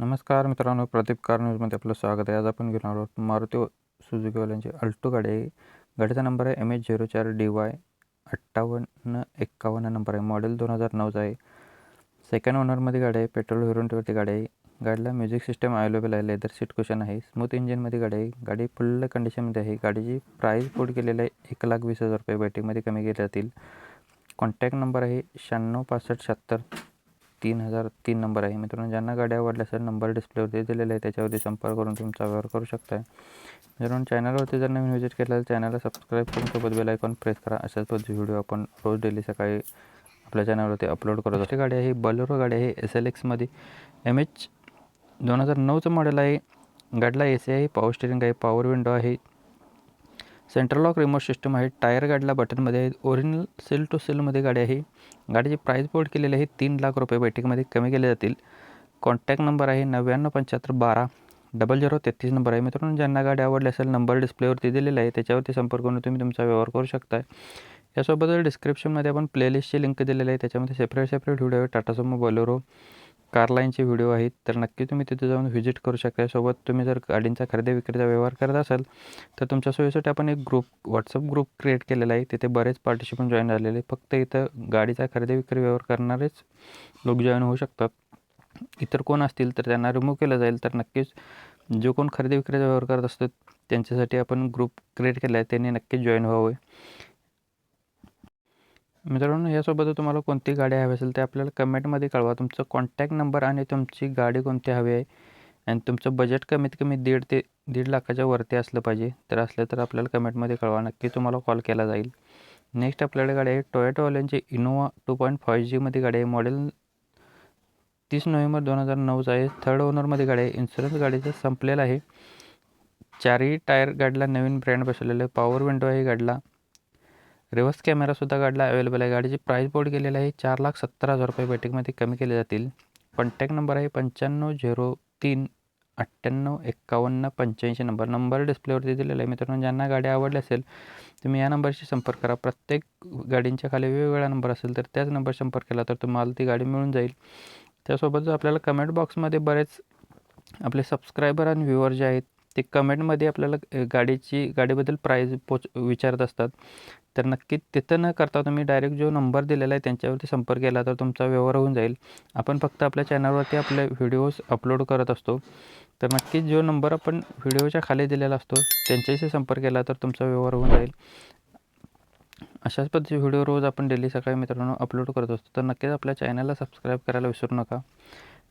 नमस्कार मित्रांनो प्रदीप कार न्यूजमध्ये आपलं स्वागत आहे. आज आपण घेणार आहोत मारुती सुजुकीवाल्यांची अल्टो गाडी. आहे गाडीचा नंबर आहे एम एच झिरो चार डी वाय अठ्ठावन्न एक्कावन्न नंबर आहे. मॉडेल दोन हजार नऊचा आहे. सेकंड ओनरमध्ये गाडी आहे. पेट्रोल व्हेरियंटवरती गाडी आहे. गाडीला म्युझिक सिस्टम अवेलेबल आहे. लेदर सीट कुशन आहे. स्मूथ इंजिनमध्ये गाडी आहे. गाडी फुल कंडिशनमध्ये आहे. गाडीची प्राईस कोड केलेलं आहे एक लाख वीस हजार रुपये. बॅटिंगमध्ये कमी केले जातील. कॉन्टॅक्ट नंबर आहे शहाण्णव पासष्ट शहात्तर तीन हजार तीन नंबर आहे. मित्रांनो ज्यांना गाडी आवडल्या असेल नंबर डिस्प्लेवरती दिलेला आहे त्याच्यावरती संपर्क करून तुमचा व्यवहार करू शकता मित्रांनो चॅनलवरती जर नवीन व्हिजिट केलं तर चॅनलला सबस्क्राईब करून सोबत बेल आयकॉन प्रेस करा. अशाच पद्धती व्हिडिओ आपण रोज डेली सकाळी आपल्या चॅनलवरती अपलोड करत असते. गाडी आहे बलोरो गाडी आहे एस एल एक्समध्ये एम एच दोन हजार नऊचं मॉडेल आहे. गाडीला ए सी आहे पॉवर स्टेरिंग आहे पॉवर विंडो आहे. सेंट्रल लॉक रिमोट सिस्टम आहे. टायर गाडीला बटनमध्ये आहे. ओरिजिनल सेल टू सेलमध्ये गाडी आहे. गाडीची प्राईस बोर्ड केलेली आहे. तीन लाख रुपये बैठकीमध्ये कमी केले जातील. कॉन्टॅक्ट नंबर आहे नव्याण्णव पंच्याहत्तर बारा डबल झिरो तेहतीस नंबर आहे. मित्रांनो ज्यांना गाडी आवडली असेल नंबर डिस्प्लेवरती दिलेला आहे. त्याच्यावरती संपर्क करून तुम्ही तुमचा व्यवहार करू शकता यासोबतच डिस्क्रिप्शनमध्ये आपण प्लेलिस्टची लिंक दिलेली आहे. त्याच्यामध्ये सेपरेट सेपरेट व्हिडिओ आहे. टाटा सोमो बोलेरो कारलाईनचे व्हिडिओ आहेत तर नक्की तुम्ही तिथे जाऊन व्हिजिट करू शकता. सोबत तुम्ही जर गाडींचा खरेदी विक्रीचा व्यवहार करत असाल तर तुमच्या सोयीसाठी आपण एक ग्रुप व्हॉट्सअप ग्रुप क्रिएट केलेला आहे. तिथे बरेच पार्टिसिपंट जॉईन झालेले फक्त इथं गाडीचा खरेदी विक्री व्यवहार करणारेच लोक जॉईन होऊ शकतात. इतर कोण असतील तर त्यांना रिमूव्ह केलं जाईल. तर नक्कीच जो कोण खरेदी विक्रीचा व्यवहार करत असतो त्यांच्यासाठी आपण ग्रुप क्रिएट केला आहे. त्यांनी नक्कीच जॉईन व्हावे. मित्रांनो यासोबत तुम्हाला कोणती गाडी हवी असेल ते आपल्याला कमेंटमध्ये कळवा. तुमचं कॉन्टॅक्ट नंबर आणि तुमची गाडी कोणती हवी आहे आणि तुमचं बजेट कमीत कमी दीड ते दीड लाखाच्या वरती असलं पाहिजे. तर असलं तर आपल्याला कमेंटमध्ये कळवा. नक्की तुम्हाला कॉल केला जाईल. नेक्स्ट आपल्याकडे गाडी आहे टोयोटोवाल्यांची इनोवा टू पॉईंट फाईव्ह जीमध्ये गाडी आहे. मॉडेल तीस नोव्हेंबर दोन हजार नऊचा आहे. थर्ड ओनरमध्ये गाडी आहे. इन्शुरन्स गाडीचं संपलेलं आहे. चारही टायर गाडीला नवीन ब्रँड बसवलेलं आहे. पॉवर विंडो आहे गाडीला. रिव्हर्स कॅमेरासुद्धा गाडीला अवेलेबल आहे. गाडीची प्राईस बोर्ड केलेली आहे. चार लाख सत्तर हजार रुपये बैठकमध्ये कमी केले जातील. कॉन्टॅक्ट नंबर आहे पंच्याण्णव झिरो तीन अठ्ठ्याण्णव एक्कावन्न पंच्याऐंशी नंबर नंबर डिस्प्लेवरती दिलेला आहे. मित्रांनो ज्यांना गाडी आवडली असेल तुम्ही या नंबरशी संपर्क करा. प्रत्येक गाडींच्या खाली वेगवेगळा नंबर असेल तर त्याच नंबर संपर्क केला तर तुम्हाला ती गाडी मिळून जाईल. त्यासोबत आपल्याला कमेंट बॉक्समध्ये बरेच आपले सबस्क्रायबर आणि व्ह्युअर जे आहेत ते कमेंटमध्ये आपल्याला गाडीची गाडीबद्दल प्राईज पोच विचारत असतात. तर नक्की तिथं न करता तुम्ही डायरेक्ट जो नंबर दिलेला आहे त्यांच्यावरती संपर्क केला तर तुमचा व्यवहार होऊन जाईल. आपण फक्त आपल्या चॅनलवरती आपले व्हिडिओज अपलोड करत असतो. तर नक्कीच जो नंबर आपण व्हिडिओच्या खाली दिलेला असतो त्यांच्याशी संपर्क केला तर तुमचा व्यवहार होऊन जाईल. अशाच पद्धतीचे व्हिडिओ रोज आपण डेली सकाळी मित्रांनो अपलोड करत असतो. तर नक्कीच आपल्या चॅनलला सबस्क्राईब करायला विसरू नका.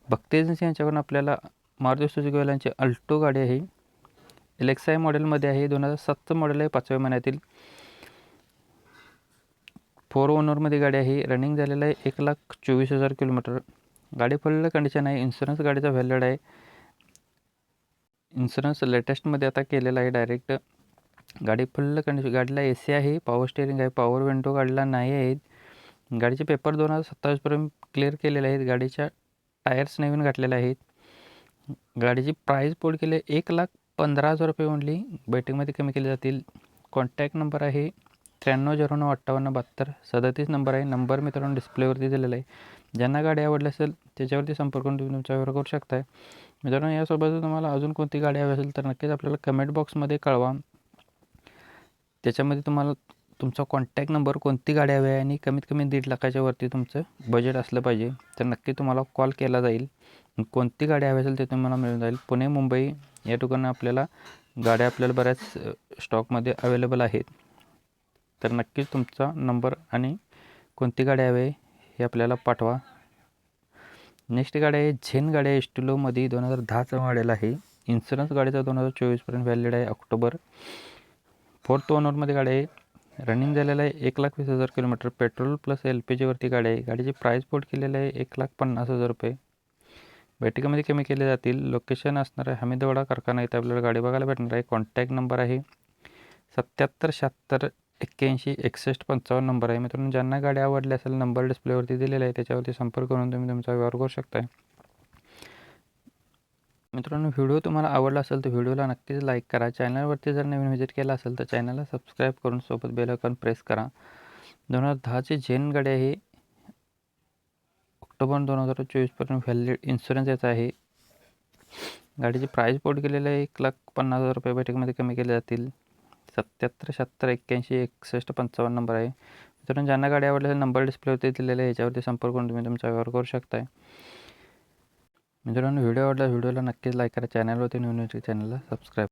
भक्ती एजन्सी यांच्याकडून आपल्याला मारुती सुजुकीवाल्यांची अल्टो गाडी आहे. एलेक्साय मॉडेलमध्ये आहे. दोन हजार सातचं मॉडेल आहे पाचव्या महिन्यातील. फोर ओनरमध्ये गाडी आहे. रनिंग झालेलं आहे एक लाख चोवीस हजार किलोमीटर. गाडी फुल कंडिशन आहे. इन्शुरन्स गाडीचा व्हॅलिड आहे. इन्शुरन्स लेटेस्टमध्ये आता केलेला आहे डायरेक्ट गाडी फुल कंडिशन गाडीला ए सी आहे पॉवर स्टेअरिंग आहे पॉवर विंडो गाडीला नाही आहेत गाडीचे पेपर दोन हजार सत्तावीसपर्यंत क्लिअर केलेले आहेत. गाडीच्या टायर्स नवीन घातलेले आहेत. गाडीची प्राईस पोड केली एक लाख पंधरा हजार रुपये ओनली बैठकमध्ये कमी केले जातील. कॉन्टॅक्ट नंबर आहे. त्र्याण्णव झिरो नऊ अठ्ठावन्न बहात्तर सदतीस नंबर आहे. नंबर मित्रांनो डिस्प्लेवरती दिलेला आहे. ज्यांना गाडी आवडली असेल त्याच्यावरती संपर्क करून तुम्ही तुमचा व्यवहार करू शकताय. मित्रांनो यासोबत तुम्हाला अजून कोणती गाडी हवी असेल तर नक्कीच आपल्याला कमेंट बॉक्समध्ये कळवा. त्याच्यामध्ये तुम्हाला तुमचा कॉन्टॅक्ट नंबर कोणती गाडी हवी आहे आणि कमीत कमी दीड लाखाच्या वरती तुमचं बजेट असलं पाहिजे. तर नक्की तुम्हाला कॉल केला जाईल. कोणती गाडी हवी असेल ते तुम्हाला मिळून जाईल. पुणे मुंबई या ठिकाणी आपल्याला गाड्या आपल्याला बऱ्याच स्टॉकमध्ये अवेलेबल आहेत. तर नक्कीच तुमचा नंबर आणि कोणती गाडी हवी आहे हे आपल्याला पाठवा. नेक्स्ट गाडी आहे झेन गाडी आहे एस्टिलोमध्ये दोन हजार दहाचा मॉडेल आहे. इन्शुरन्स गाडीचा दोन हजार चोवीसपर्यंत व्हॅलिड आहे ऑक्टोबर. फोर्थ ओनरमध्ये गाडी आहे. रनिंग झालेलं आहे एक लाख वीस हजार kilometre. Petrol plus L P जीवरती गाडी आहे. गाडीची प्राईस पोट केलेलं आहे एक लाख पन्नास हजार रुपये. बैठकीमध्ये कमी केले जातील. लोकेशन असणार आहे हमीदवाडा कारखाना. इथे आपल्याला गाडी बघायला भेटणार आहे. कॉन्टॅक्ट नंबर आहे सत्याहत्तर शहात्तर एक्क्याऐंशी एकसष्ट पंचावन्न नंबर आहे. मित्रांनो ज्यांना गाडी आवडली असेल नंबर डिस्प्लेवरती दिलेला आहे त्याच्यावरती संपर्क करून तुम्ही तुमचा व्यवहार करू शकता मित्रांनो व्हिडिओ तुम्हाला आवडला असेल तर व्हिडिओला नक्कीच लाईक करा. चॅनलवरती जर नवीन व्हिजिट केला असेल तर चॅनलला सबस्क्राईब करून सोबत बेल आयकॉन प्रेस करा. दोन हजार दहाची झेन गाडी आहे. ऑक्टोबर दोन हजार चोवीसपर्यंत व्हॅलिड इन्शुरन्स याचा आहे. गाडीची प्राईस पोट केलेलं आहे एक लाख पन्नास हजार रुपये बैठकीमध्ये कमी केले जातील. सत्याहत्तर शहात्तर एक्क्याऐंशी एकसष्ट पंचावन्न नंबर आहे. मित्रांनो ज्यांना गाडी आवडली नंबर डिस्प्लेवरती दिलेला आहे याच्यावरती संपर्क करून तुम्ही तुमचा व्यवहार करू शकताय. मित्रांनो व्हिडिओ आवडला व्हिडिओला नक्कीच लाईक करा. चॅनलवरती नवीन चॅनलला सबस्क्राईब